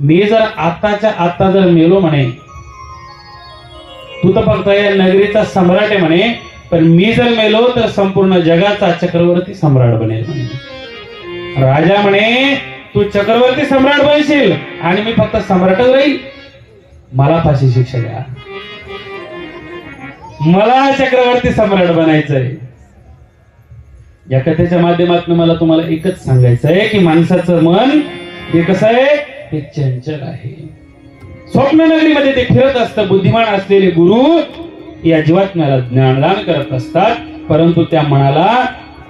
मी जर आताच्या आता जर मेलो म्हणे तू तर फक्त या नगरीचा सम्राट आहे म्हणे पण मी जर मेलो तर संपूर्ण जगाचा चक्रवर्ती सम्राट बनेल म्हणे. राजा म्हणे तू चक्रवर्ती सम्राट बनशील आणि मी फक्त सम्राटच राहील. मला फाशी शिक्षा द्या. मला चक्रवर्ती सम्राट बनायचंय. या कथेच्या माध्यमातून मला तुम्हाला एकच सांगायचं आहे की माणसाचं मन हे कसं आहे? हे चंचल आहे. स्वप्ननगरीमध्ये ते फिरत असतं. बुद्धिमान असलेले गुरु या जीवात्म्याला ज्ञानदान करत असतात. परंतु त्या मनाला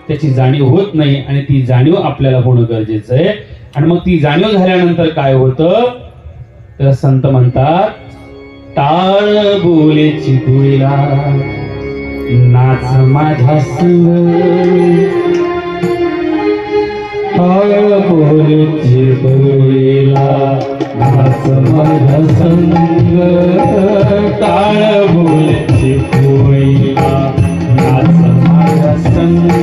त्याची जाणीव होत नाही आणि ती जाणीव आपल्याला होणं गरजेचं आहे. आणि मग ती जाणीव झाल्यानंतर काय होतं? तर संत म्हणतात टाळ बोलेची तुळीला नाच माझ्या संग. टाळ बोलेची तुळीला टाळ बोलची तुळीला नाच संग.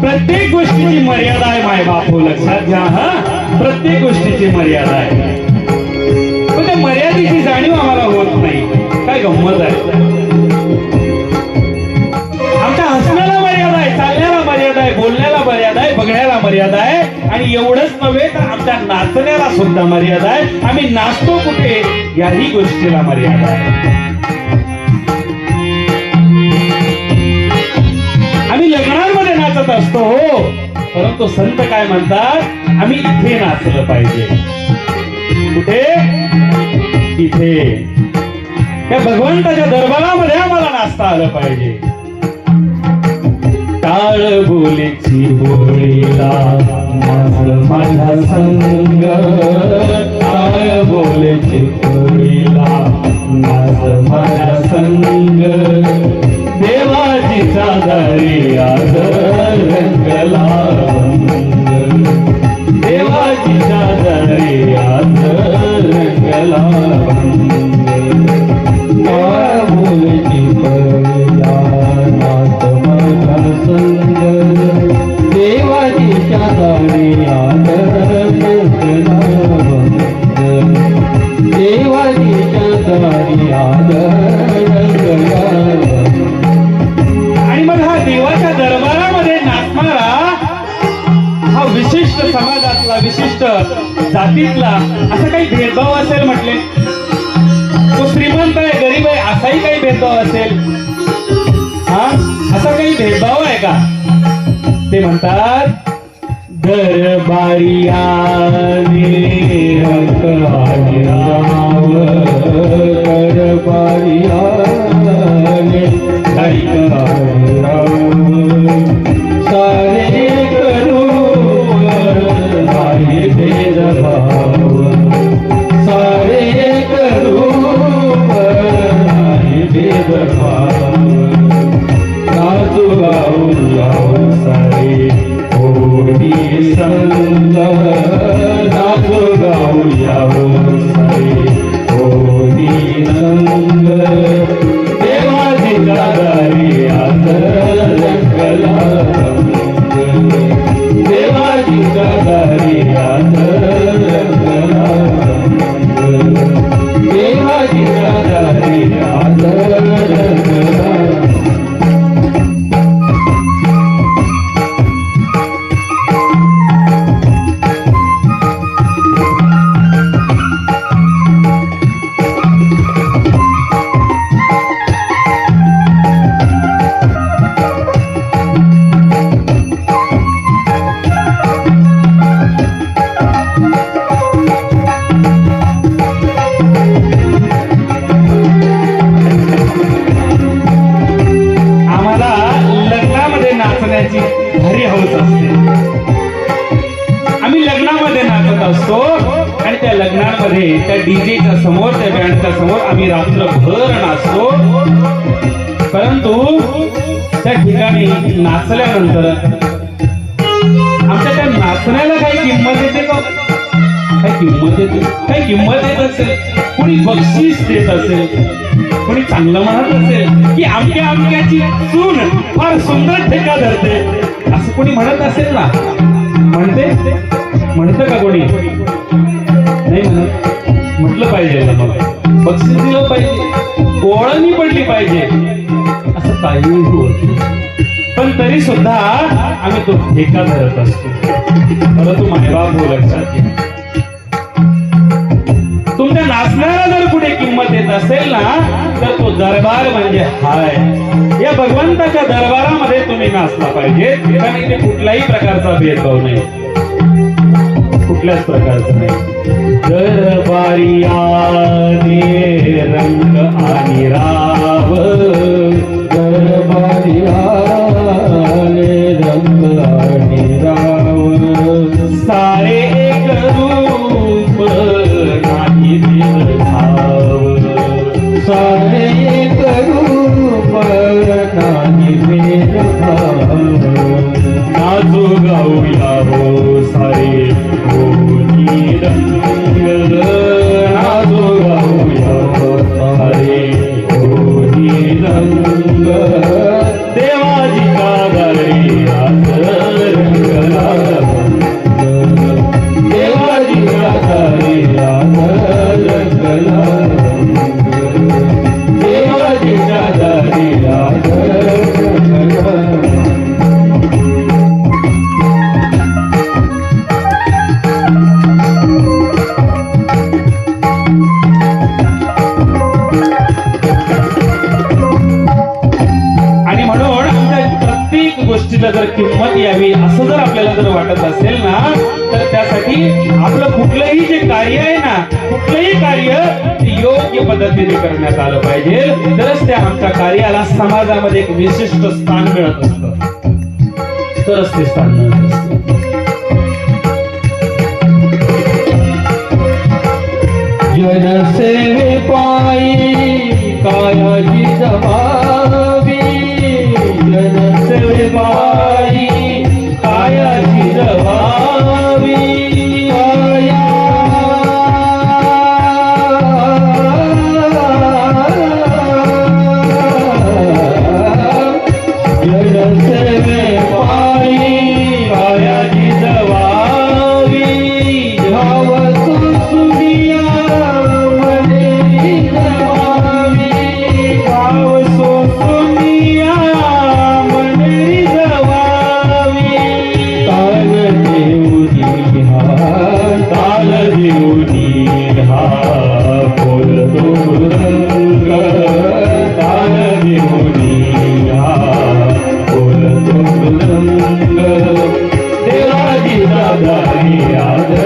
प्रत्येक गोष्टीची मर्यादा आहे माय बापू हो लक्षात घ्या हा. प्रत्येक गोष्टीची मर्यादा आहे. पण त्या मर्यादेची जाणीव आम्हाला होत नाही. काय गंमत आहे? आमच्या हसण्याला मर्यादा आहे चालण्याला मर्यादा आहे बोलण्याला मर्यादा आहे बघण्याला मर्यादा आहे. आणि एवढंच नव्हे तर आमच्या नाचण्याला सुद्धा मर्यादा आहे. आम्ही नाचतो कुठे? याही गोष्टीला मर्यादा आहे. परंतु संत काय म्हणतात? आम्ही इथे नाचलं पाहिजे. कुठे? इथे. त्या भगवंताच्या दरबारामध्ये आम्हाला नाचता आलं पाहिजे. टाळ बोलेची बोळीला माझा संग. टाळ बोलेची बोळीला माझ माझा संग. देवाची चादरी आदर जातीतला असा काही भेदभाव असेल म्हटले? तो श्रीमंत आहे गरीब आहे असाही काही भेदभाव असेल? हा? असा काही भेदभाव आहे का? ते म्हणतात दरबारिया दरबारिया मध्ये त्या डीजेच्या समोर त्या बँडच्या समोर आम्ही रात्रभर नाचतो. परंतु त्या ठिकाणी नाचल्यानंतर आमच्या त्या नाचण्याला काही किंमत येते का? काय किंमत येते. काही किंमत येत असेल. कोणी बक्षीस देत असेल. कोणी चांगलं म्हणत असेल. की आमक्या आमक्याची सून फार सुंदर ठेका धरते. असं कोणी म्हणत असेल ना? म्हणते? म्हणतं का कोणी? नाही म्हणत म्हटलं पाहिजे ना मला बक्षीस दिलं पाहिजे. ओळणी पडली पाहिजे. असं काहीही होत पण तरी सुद्धा आम्ही तो ठेका धरत असतो. परंतु मायबाप हो लक्षात घ्या तुमच्या नाचण्याला जर कुठे किंमत येत असेल ना तर तो दरबार म्हणजे हाय. या भगवंताच्या दरबारामध्ये तुम्ही नाचला पाहिजे. कारण इथे कुठल्याही प्रकारचा भेदभाव नाही. कुठल्याच प्रकारचा नाही. दरबारी आले रंग आणि राव किंमत यावी असं जर आपल्याला जर वाटत असेल ना तर त्यासाठी आपलं कुठलंही जे कार्य आहे ना कुठलंही कार्य योग्य पद्धतीने करण्यात आलं पाहिजे. तरच त्या आमच्या कार्याला समाजामध्ये एक विशिष्ट स्थान मिळत असत. तरच ते स्थान मिळत जनसेवे पायी कायाची जमा. Vai Yeah.